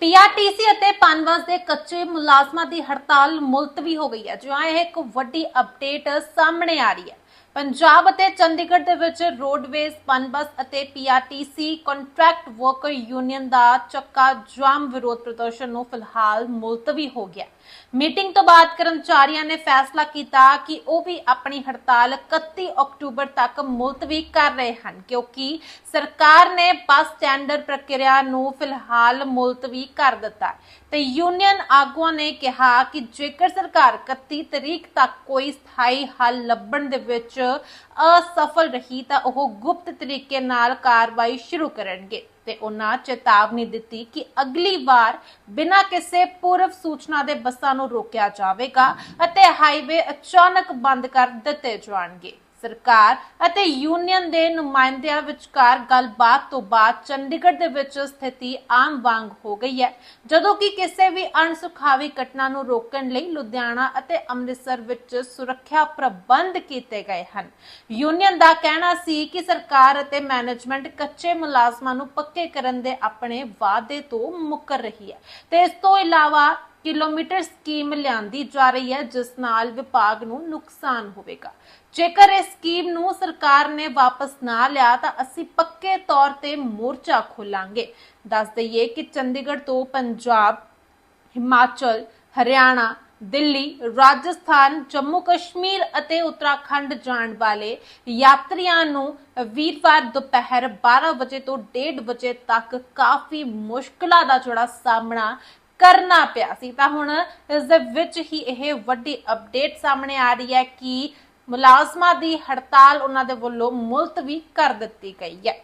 PRTC ਅਤੇ ਪਨਬਸ ਦੇ ਕੱਚੇ ਮੁਲਾਜ਼ਮਾਂ ਦੀ ਹੜਤਾਲ ਮੁਲਤਵੀ ਹੋ ਗਈ ਹੈ। ਜਿਵੇਂ ਇਹ ਇੱਕ ਵੱਡੀ ਅਪਡੇਟ ਸਾਹਮਣੇ ਆ ਰਹੀ ਹੈ। ਪੰਜਾਬ ਅਤੇ ਚੰਡੀਗੜ੍ਹ ਦੇ ਵਿੱਚ ਰੋਡਵੇਜ਼ ਪਨਬਸ ਅਤੇ ਪੀਆਰਟੀਸੀ ਕੰਟਰੈਕਟ ਵਰਕਰ ਯੂਨੀਅਨ ਦਾ ਚੱਕਾ ਜਾਮ ਵਿਰੋਧ ਪ੍ਰਦਰਸ਼ਨ ਨੂੰ ਫਿਲਹਾਲ ਮੁਲਤਵੀ ਹੋ ਗਿਆ। ਮੀਟਿੰਗ ਤੋਂ ਬਾਅਦ ਕਰਮਚਾਰੀਆਂ ਨੇ ਫੈਸਲਾ ਕੀਤਾ ਕਿ ਉਹ ਵੀ ਆਪਣੀ ਹੜਤਾਲ 31 ਅਕਤੂਬਰ ਤੱਕ ਮੁਲਤਵੀ ਕਰ ਰਹੇ ਹਨ, ਕਿਉਂਕਿ ਸਰਕਾਰ ਨੇ ਬੱਸ ਸਟੈਂਡਰ ਪ੍ਰਕਿਰਿਆ ਨੂੰ ਫਿਲਹਾਲ ਮੁਲਤਵੀ ਕਰ ਦਿੱਤਾ ਤੇ ਯੂਨੀਅਨ ਆਗੂਆਂ ਨੇ ਕਿਹਾ ਕਿ ਜੇਕਰ ਸਰਕਾਰ 31 ਤਰੀਕ ਤੱਕ ਕੋਈ ਸਥਾਈ ਹੱਲ ਲੱਭਣ ਦੇ ਵਿੱਚ ਅਸਫਲ ਰਹੀ ਤਾਂ ਉਹ ਗੁਪਤ ਤਰੀਕੇ ਨਾਲ ਕਾਰਵਾਈ ਸ਼ੁਰੂ ਕਰਨਗੇ ਤੇ ਉਹਨਾਂ ਚੇਤਾਵਨੀ ਦਿੱਤੀ ਕਿ ਅਗਲੀ ਵਾਰ ਬਿਨਾਂ ਕਿਸੇ ਪੂਰਵ ਸੂਚਨਾ ਦੇ ਬੱਸਾਂ ਨੂੰ ਰੋਕਿਆ ਜਾਵੇਗਾ ਅਤੇ ਹਾਈਵੇ ਅਚਾਨਕ ਬੰਦ ਕਰ ਦਿੱਤੇ ਜਾਣਗੇ। ਸਰਕਾਰ ਅਤੇ ਯੂਨੀਅਨ ਦੇ ਨੁਮਾਇੰਦਿਆਂ ਵਿਚਕਾਰ ਗੱਲਬਾਤ ਤੋਂ ਬਾਅਦ ਚੰਡੀਗੜ੍ਹ ਦੇ ਵਿੱਚ ਸਥਿਤੀ ਆਮ ਵਾਂਗ ਹੋ ਗਈ ਹੈ। ਜਦੋਂ ਕਿ ਕਿਸੇ ਵੀ ਅਣਸੁਖਾਵੀ ਘਟਨਾ ਨੂੰ ਰੋਕਣ ਲਈ ਲੁਧਿਆਣਾ ਅਤੇ ਅੰਮ੍ਰਿਤਸਰ ਵਿੱਚ ਸੁਰੱਖਿਆ ਪ੍ਰਬੰਧ ਕੀਤੇ ਗਏ ਹਨ। ਯੂਨੀਅਨ ਦਾ ਕਹਿਣਾ ਸੀ ਕਿ ਸਰਕਾਰ ਅਤੇ ਮੈਨੇਜਮੈਂਟ ਕੱਚੇ ਮੁਲਾਜ਼ਮਾਂ ਨੂੰ ਪੱਕੇ ਕਰਨ ਦੇ ਆਪਣੇ ਵਾਅਦੇ ਤੋਂ ਮੁੱਕਰ ਰਹੀ ਹੈ। ਤੇ ਇਸ ਤੋਂ ਇਲਾਵਾ ਕਿਲੋਮੀਟਰ ਸਕੀਮ ਲਿਆਂਦੀ ਜਾ ਰਹੀ ਹੈ, ਜਿਸ ਨਾਲ ਵਿਭਾਗ ਨੂੰ ਨੁਕਸਾਨ ਹੋਵੇਗਾ। ਜੇਕਰ ਇਸ ਸਕੀਮ ਨੂੰ ਸਰਕਾਰ ਨੇ ਵਾਪਸ ਨਾ ਲਿਆ, ਤਾਂ ਅਸੀਂ ਪੱਕੇ ਤੌਰ ਤੇ ਮੋਰਚਾ ਖੋਲਾਂਗੇ। ਦੱਸ ਦਈਏ ਕਿ ਚੰਡੀਗੜ੍ਹ ਤੋਂ ਪੰਜਾਬ, ਹਿਮਾਚਲ, ਹਰਿਆਣਾ, ਦਿੱਲੀ, ਰਾਜਸਥਾਨ, ਜੰਮੂ ਕਸ਼ਮੀਰ ਅਤੇ ਉੱਤਰਾਖੰਡ ਜਾਣ ਵਾਲੇ ਯਾਤਰੀਆਂ ਨੂੰ ਵੀਰਵਾਰ ਦੁਪਹਿਰ 12 ਵਜੇ ਤੋਂ 1:30 ਵਜੇ ਤੱਕ ਕਾਫੀ ਮੁਸ਼ਕਲਾਂ ਦਾ ਜਿਹੜਾ ਸਾਹਮਣਾ ਕਰਨਾ ਪਿਆ ਸੀ। ਤਾਂ ਹੁਣ ਇਸ ਦੇ ਵਿੱਚ ਹੀ ਇਹ ਵੱਡੀ ਅਪਡੇਟ ਸਾਹਮਣੇ ਆ ਰਹੀ ਹੈ ਕਿ ਮੁਲਾਜ਼ਮਾਂ ਦੀ ਹੜਤਾਲ ਉਹਨਾਂ ਦੇ ਵੱਲੋਂ ਮੁਲਤਵੀ ਕਰ ਦਿੱਤੀ ਗਈ ਹੈ।